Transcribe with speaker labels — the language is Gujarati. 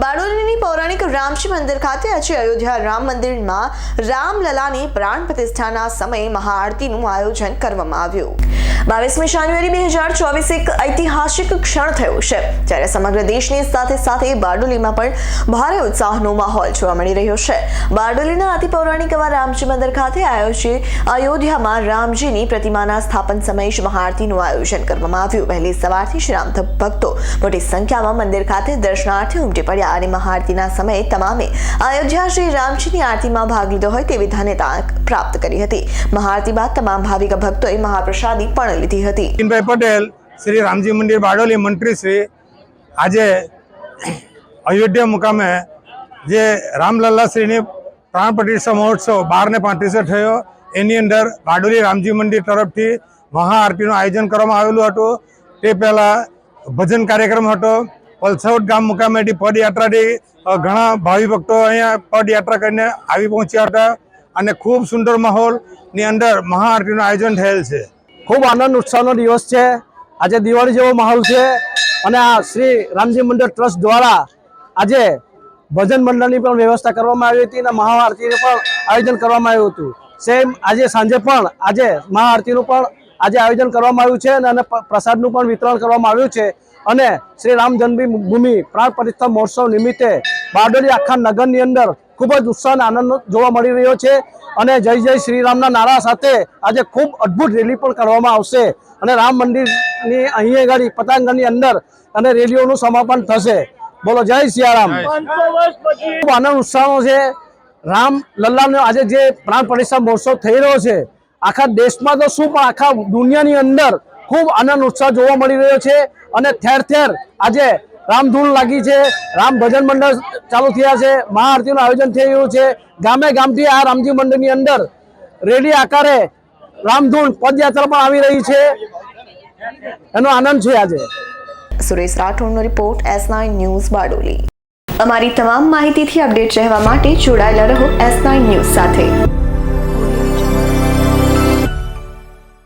Speaker 1: બારડોલીની પૌરાણિક રામજી મંદિર ખાતે આજે અયોધ્યા રામ મંદિરમાં રામલલાની પ્રાણ પ્રતિષ્ઠાના સમયે મહાઆરતીનું આયોજન કરવામાં આવ્યું. બાવીસમી જાન્યુઆરી બે હજાર ચોવીસ એક ઐતિહાસિક ક્ષણ થયો છે, જ્યારે સમગ્ર દેશની સાથે સાથે બારડોલીમાં પણ ભારે ઉત્સાહનો માહોલ જોવા મળી રહ્યો છે. બારડોલીના અતિ પૌરાણિક એવા રામજી મંદિર ખાતે આયોજિત અયોધ્યામાં રામજીની પ્રતિમાના સ્થાપન સમયે જ મહાઆરતીનું આયોજન કરવામાં આવ્યું. વહેલી સવારથી જ રામ ભક્તો મોટી સંખ્યામાં મંદિર ખાતે દર્શનાર્થે ઉમટી પડ્યા અને મહાઆરતીના સમયે તમામે અયોધ્યા શ્રી રામજીની આરતીમાં ભાગ લીધો હોય તેવી ધન્યતા પ્રાપ્ત કરી હતી. મહાઆરતી બાદ તમામ ભાવિક ભક્તોએ મહાપ્રસાદી પણ લીધી હતી.
Speaker 2: નીતિનભાઈ પટેલ, શ્રી રામજી મંદિર બારડોલી મંત્રી શ્રી આજે અયોધ્યા મુકામે જે રામલલ્લાશ્રીની પ્રાણ પ્રતિષ્ઠા મહોત્સવ બાર ને પાંત્રીસે થયો, એની અંદર બારડોલી રામજી મંદિર તરફથી મહાઆરતીનું આયોજન કરવામાં આવેલું હતું. તે પહેલાં ભજન કાર્યક્રમ હતો. વલસાડ ગામ મુકામેથી પદયાત્રાથી ઘણા ભાવિ ભક્તો અહીંયા પદયાત્રા કરીને આવી પહોંચ્યા હતા. અને ખૂબ સુંદર માહોલની અંદર મહાઆરતીનું આયોજન થયેલ છે.
Speaker 3: ખૂબ આનંદ ઉત્સવનો દિવસ છે. આજે દિવાળી જેવો માહોલ છે અને આ શ્રી રામજી મંદિર ટ્રસ્ટ દ્વારા આજે ભજન મંડળની પણ વ્યવસ્થા કરવામાં આવી હતી અને મહાઆરતીનું પણ આયોજન કરવામાં આવ્યું હતું. સેમ આજે સાંજે પણ આજે મહાઆરતીનું પણ આજે આયોજન કરવામાં આવ્યું છે અને પ્રસાદનું પણ વિતરણ કરવામાં આવ્યું છે. અને શ્રી રામ જન્મભૂમિ પ્રાણ પ્રતિષ્ઠા મહોત્સવ નિમિત્તે બારડોલી આખા નગરની અંદર ખૂબ જ ઉત્સાહ અને આનંદ જોવા મળી રહ્યો છે. અને જય જય શ્રી રામના નારા સાથે આજે ખૂબ અદ્ભુત રેલી પણ કરવામાં આવશે. અને રામ મંદિરની અહીં આગળ પતંગની અંદર અને રેલીઓનું સમાપન થશે. બોલો જય સિયારામ ખૂબ આનંદ ઉત્સાહનો છે. રામ લલ્લાનો આજે જે પ્રાણ પ્રતિષ્ઠા મહોત્સવ થઈ રહ્યો છે આખા દેશમાં તો શું પણ આખા દુનિયાની અંદર ખૂબ આનંદ ઉત્સાહ જોવા મળી રહ્યો છે અને ઠેર ઠેર આજે રામધૂન લાગી છે, રામ ભજન મંડળ ચાલુ થયા છે, મહાઆરતીનું આયોજન થઈ રહ્યું છે. ગામે ગામથી આ રામજી મંડળની અંદર રેલી આકારે રામધૂન પદયાત્રા પણ આવી રહી છે. એનો આનંદ છે આજે.
Speaker 1: Suresh રાઠોડનો report S nine news Bardoli. અમારી તમામ માહિતીથી અપડેટ રહેવા માટે જોડાયેલા રહો એસ નાઇન ન્યૂઝ સાથે.